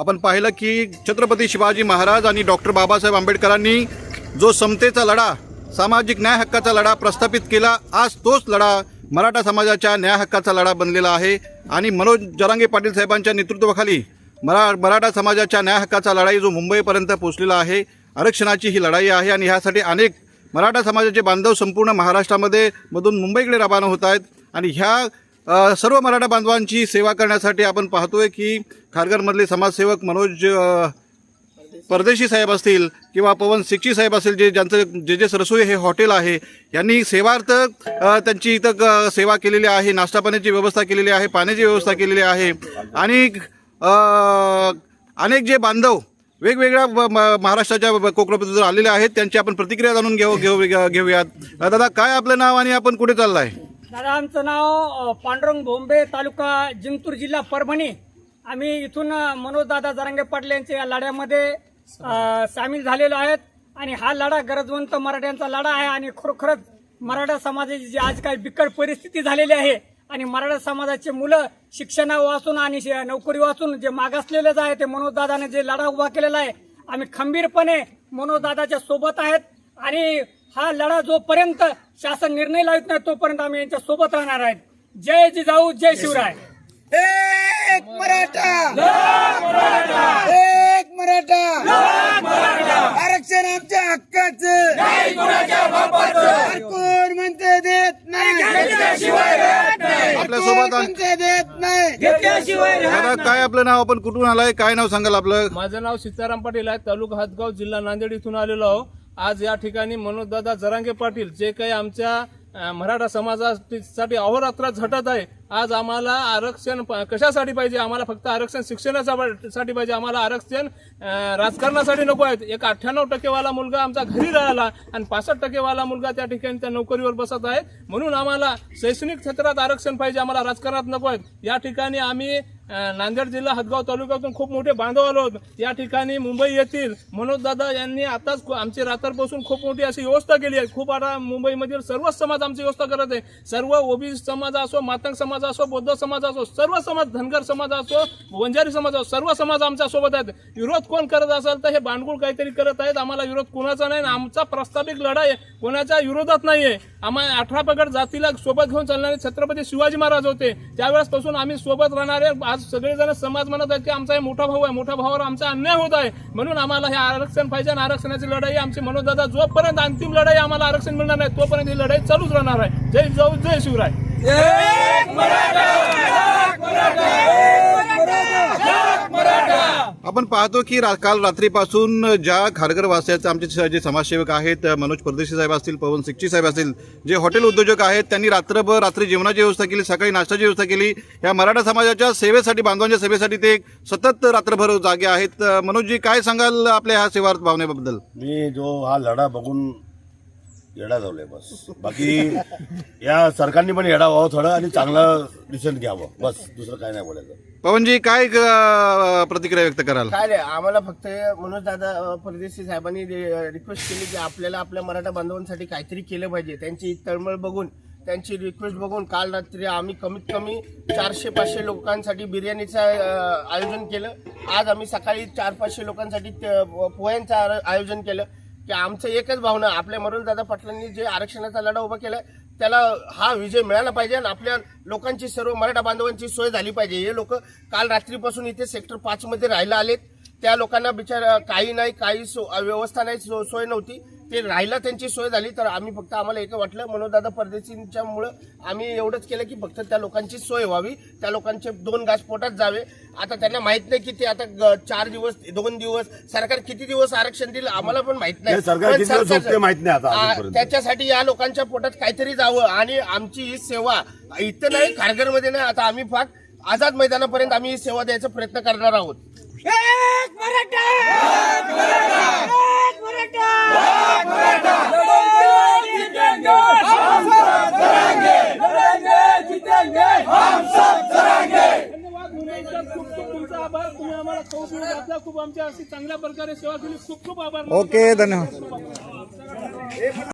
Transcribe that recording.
आपण पाहिलं की छत्रपती शिवाजी महाराज आणि डॉक्टर बाबासाहेब आंबेडकरांनी जो समतेचा लढा सामाजिक न्याय हक्काचा लढा प्रस्थापित केला आज तोच लढा मराठा समाजाच्या न्याय हक्काचा लढा बनलेला आहे. आणि मनोज जरांगे पाटील साहेबांच्या नेतृत्वाखाली मरा मराठा समाजाच्या न्याय हक्काचा लढाई जो मुंबईपर्यंत पोहोचलेला आहे आरक्षणाची ही लढाई आहे आणि ह्यासाठी अनेक मराठा समाजाचे बांधव संपूर्ण महाराष्ट्रामध्ये मधून मुंबईकडे रवाना होत आहेत. आणि ह्या सर्व मराठा बांधवांची सेवा करण्यासाठी आपण पाहतोय की खारघरमधले समाजसेवक मनोज परदेशी साहेब असतील किंवा पवन सिक्ची साहेब असतील जे ज्यांचं जे जे सरसोई हे हॉटेल आहे यांनी सेवार्थ त्यांची इथं क- सेवा केलेली आहे नाश्ता पाण्याची व्यवस्था केलेली आहे पाण्याची व्यवस्था केलेली आहे. आणि अनेक जे बांधव वेगवेगळ्या म- महाराष्ट्राच्या ब- कोकणापासून आलेले आहेत त्यांची आपण प्रतिक्रिया जाणून घेऊ घेऊ घेऊयात. दादा काय आपलं नाव आणि आपण कुठे चाललं आहे दादा आमचं नाव पांडुरंग भोंबे तालुका जिंतूर जिल्हा परभणी. आम्ही इथून मनोजदादा जरांगे पाटील यांच्या या लढ्यामध्ये सामील झालेलो आहेत. आणि हा लढा गरजवंत मराठ्यांचा लढा आहे आणि खरोखरच मराठा समाजाची जी आज काही बिकट परिस्थिती झालेली आहे आणि मराठा समाजाचे मुलं शिक्षणा वाचून आणि नोकरी वाचून जे मागासलेलंच आहे ते मनोजदादाने जे लढा उभा केलेला आहे आम्ही खंबीरपणे मनोजदादाच्या सोबत आहेत. आणि हा लढा जोपर्यंत शासन निर्णय लावत नाही तोपर्यंत आम्ही यांच्या सोबत राहणार आहेत. जय जिजाऊ जय शिवराय. एक मराठा. एक मराठा. आरक्षण आमच्या हक्काचं. कोण म्हणते देत नाही? आपल्यासोबत म्हणते देत नाही? दादा काय आपलं नाव? आपण कुठून आलाय? काय नाव सांगाल आपलं? माझं नाव सीताराम पाटील आहे. तालुका हातगाव जिल्हा नांदेड इथून आलेलो आहो. आज या ठिकाणी मनोजदादा जरांगे पाटील जे काही आमच्या मराठा समाजासाठी अहोरात्र झटत आहे आज आम्हाला आरक्षण प- कशासाठी पाहिजे? आम्हाला फक्त आरक्षण शिक्षणासाठी पाहिजे. आम्हाला आरक्षण राजकारणासाठी नको आहेत. एक अठ्ठ्याण्णव टक्केवाला मुलगा आमचा घरी राहिला आणि पासष्ट टक्केवाला मुलगा त्या ठिकाणी त्या नोकरीवर बसत आहे. म्हणून आम्हाला शैक्षणिक क्षेत्रात आरक्षण पाहिजे. आम्हाला राजकारणात नको आहेत. या ठिकाणी आम्ही नांदेड जिल्हा हदगाव तालुक्यातून खूप मोठे बांधव आलो या ठिकाणी मुंबई येथील मनोजदादा यांनी आताच आमची रात्रपासून खूप मोठी अशी व्यवस्था केली आहे. खूप आता मुंबईमधील सर्वच समाज आमची व्यवस्था करत आहे. सर्व ओबीसी समाज असो मातंग समाज असो बौद्ध समाज असो सर्व समाज धनगर समाज असो वंजारी समाज असो सर्व समाज आमच्यासोबत आहेत. विरोध कोण करत असेल तर हे बांडगुळ काहीतरी करत आहेत. आम्हाला विरोध कोणाचा नाही आमचा प्रस्ताविक लढाई कोणाच्या विरोधात नाहीये आम्हाला अठरा पगड जातीला सोबत घेऊन चालणारे छत्रपती शिवाजी महाराज होते. त्यावेळेसपासून आम्ही सोबत राहणारे आज सगळेजण समाज म्हणत आहेत की आमचा हे मोठा भाऊ आहे. मोठ्या भावावर आमचा अन्याय होत आहे. म्हणून आम्हाला हे आरक्षण पाहिजे आणि आरक्षणाची लढाई आमची मनोदादा जोपर्यंत अंतिम लढाई आम्हाला आरक्षण मिळणार नाही तोपर्यंत ही लढाई चालूच राहणार आहे. जय जाऊ जय शिवराय. आपण पाहतो की रा- काल रात्रीपासून ज्या खारघर वासियाचे आमचे जे समाजसेवक आहेत मनोज परदेशी साहेब असतील पवन सिक्ची साहेब असतील जे हॉटेल उद्योजक आहेत त्यांनी रात्रभर रात्री जेवणाची व्यवस्था केली सकाळी नाश्त्याची व्यवस्था केली. या मराठा समाजाच्या सेवेसाठी बांधवांच्या सेवेसाठी ते सतत रात्रभर जागे आहेत. मनोजजी काय सांगाल आपल्या ह्या सेवार्थ भावनेबद्दल? मी जो हा लढा बघून येडा झालोय बस. बाकी या सरकारने पण येडा व्हावं थोडं आणि चांगलं डिसिजन घ्यावं. बस दुसरं काय नाही बोलायचं. पवनजी काय अं, प्रतिक्रिया व्यक्त कराल? काय नाही आम्हाला फक्त मनोज दादा परदेशी साहेबांनी रिक्वेस्ट केली की आपल्याला आपल्या मराठा बांधवांसाठी काहीतरी केलं पाहिजे. त्यांची तळमळ बघून त्यांची रिक्वेस्ट बघून काल रात्री आम्ही कमीत कमी चारशे पाचशे लोकांसाठी बिर्याणीचं अं, आयोजन केलं. आज आम्ही सकाळी चार पाचशे लोकांसाठी ते, पोह्यांचं आर- आयोजन केलं. की आमचं एकच भावना आपल्या मनोज दादा पाटलांनी जे आरक्षणाचा लढा उभा केलाय त्याला हा विजय मिळाला पाहिजे आणि आपल्या लोकांची सर्व मराठा बांधवांची सोय झाली पाहिजे. हे लोक काल रात्रीपासून इथे सेक्टर पाचमध्ये राहिला राहायला आलेत. त्या लोकांना बिचार काही नाही काही सो व्यवस्था नाही सो- सोय नव्हती. ते राहायला त्यांची सोय झाली तर आम्ही फक्त आम्हाला एक वाटलं मनोजदादा परदेशींच्या मुळे आम्ही एवढंच केलं की फक्त त्या लोकांची सोय व्हावी त्या लोकांचे दोन घास पोटात जावे. आता त्यांना माहीत नाही की ते आता चार दिवस दोन दिवस सरकार किती दिवस आरक्षण दिलं आम्हाला पण माहीत नाही. सरकार पण किती दिवस सरकार- झोपते माहीत नाही आता आ, अजूनपर्यंत. त्याच्यासाठी या लोकांच्या पोटात काहीतरी जावं आणि आमची ही सेवा इथं नाही खारघरमध्ये नाही आता आम्ही फार आझाद मैदानापर्यंत आम्ही ही सेवा द्यायचा प्रयत्न करणार आहोत. खूप आमच्या अशी चांगल्या प्रकारे सेवा केली. खूप खूप आभार. ओके धन्यवाद.